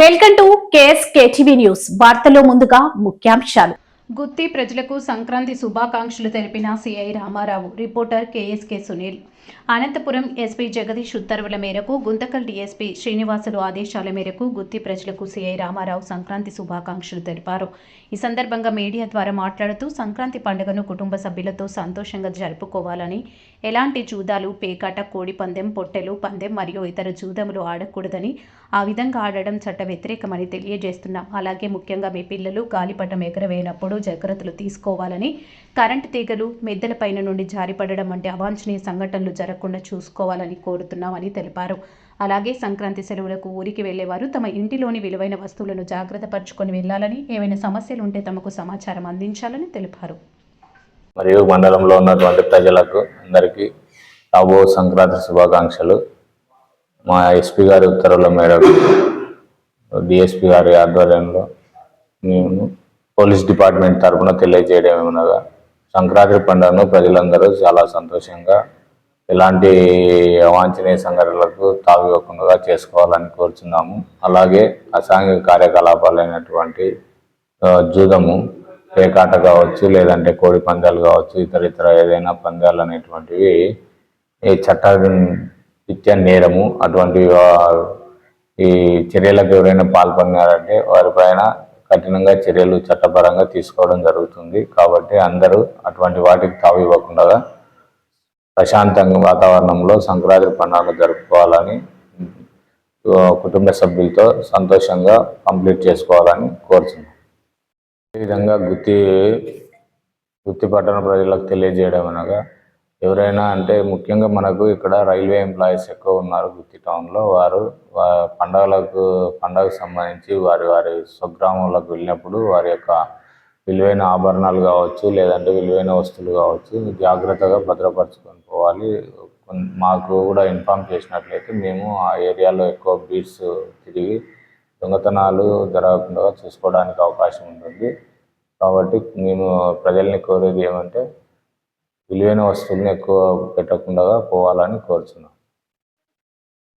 Welcome to KS KTV news. వార్తలో ముందుగా ముఖ్యాంశాలు. గుత్తి ప్రజలకు సంక్రాంతి శుభాకాంక్షలు తెలిపిన CI Ramarao reporter KSK Sunil. Anantapuram SP Jagadish ఉత్తర్వుల మేరకు గుంతకల్ డీఎస్పీ శ్రీనివాసులు ఆదేశాల మేరకు గుత్తి ప్రజలకు సిఐ రామారావు సంక్రాంతి శుభాకాంక్షలు తెలిపారు. ఈ సందర్భంగా మీడియా ద్వారా మాట్లాడుతూ సంక్రాంతి పండుగను కుటుంబ సభ్యులతో సంతోషంగా జరుపుకోవాలని ఎలాంటి జూదాలు పేకాట కోడి పందెం పొట్టెలు పందెం మరియు ఇతర జూదములు ఆడకూడదని ఆ విధంగా ఆడడం చట్ట వ్యతిరేకమని తెలియజేస్తున్నాం. అలాగే ముఖ్యంగా మీ పిల్లలు గాలిపటం ఎగరవేయనప్పుడు జాగ్రత్తలు తీసుకోవాలని కరెంటు తీగలు మిద్దెల పైన నుండి జారిపడడం వంటి అవాంఛనీయ సంఘటనలు జరగకుండా చూసుకోవాలని కోరుతున్నామని తెలిపారు. అలాగే సంక్రాంతి సెలవులకు ఊరికి వెళ్ళేవారు తమ ఇంటిలోని విలువైన వస్తువులను జాగ్రత్త పరుచుకొని వెళ్ళాలని ఏవైనా సమస్యలు ఉంటే తమకు సమాచారం అందించాలని తెలిపారు. మరియు మండలంలో ఉన్నటువంటి ప్రజలకు అందరికీ రాబో సంక్రాంతి శుభాకాంక్షలు. మా ఎస్పీ గారి ఉత్తర్వుల మేరకు డిఎస్పీ గారి ఆధ్వర్యంలో మేము పోలీస్ డిపార్ట్మెంట్ తరఫున తెలియజేయడం ఏమనగా సంక్రాంతి పండుగను ప్రజలందరూ చాలా సంతోషంగా ఎలాంటి అవాంఛనీయ సంఘటనలకు తావివ్వకుండా చేసుకోవాలని కోరుచున్నాము. అలాగే అసాంఘిక కార్యకలాపాలైనటువంటి అయినటువంటి జూదము పేకాట కావచ్చు లేదంటే కోడి పందాలు కావచ్చు ఇతర ఇతర ఏదైనా పందాలు అనేటువంటివి ఈ చట్ట నిత్య నేరము అటువంటి ఈ చర్యలకు ఎవరైనా పాల్పడినారంటే వారిపైన కఠినంగా చర్యలు చట్టపరంగా తీసుకోవడం జరుగుతుంది. కాబట్టి అందరూ అటువంటి వాటికి తావు ఇవ్వకుండా ప్రశాంతంగా వాతావరణంలో సంక్రాంతి పండుగ జరుపుకోవాలని కుటుంబ సభ్యులతో సంతోషంగా కంప్లీట్ చేసుకోవాలని కోరుతున్నాం ఈ విధంగా గుత్తి గుత్తి పట్టణ ప్రజలకు తెలియజేయడం అనగా ఎవరైనా అంటే ముఖ్యంగా మనకు ఇక్కడ రైల్వే ఎంప్లాయీస్ ఎక్కువ ఉన్నారు గుత్తి టౌన్లో వారు పండగలకు పండగకు సంబంధించి వారి వారి స్వగ్రామంలోకి వెళ్ళినప్పుడు వారి యొక్క విలువైన ఆభరణాలు కావచ్చు లేదంటే విలువైన వస్తువులు కావచ్చు జాగ్రత్తగా భద్రపరచుకొని పోవాలి. మాకు కూడా ఇన్ఫామ్ చేసినట్లయితే మేము ఆ ఏరియాలో ఎక్కువ బీట్స్ తిరిగి దొంగతనాలు జరగకుండా చూసుకోవడానికి అవకాశం ఉంటుంది. కాబట్టి మేము ప్రజల్ని కోరేది ఏమంటే విలువైన వస్తువులను ఎక్కువ పెట్టకుండా పోవాలని కోరుచున్నాను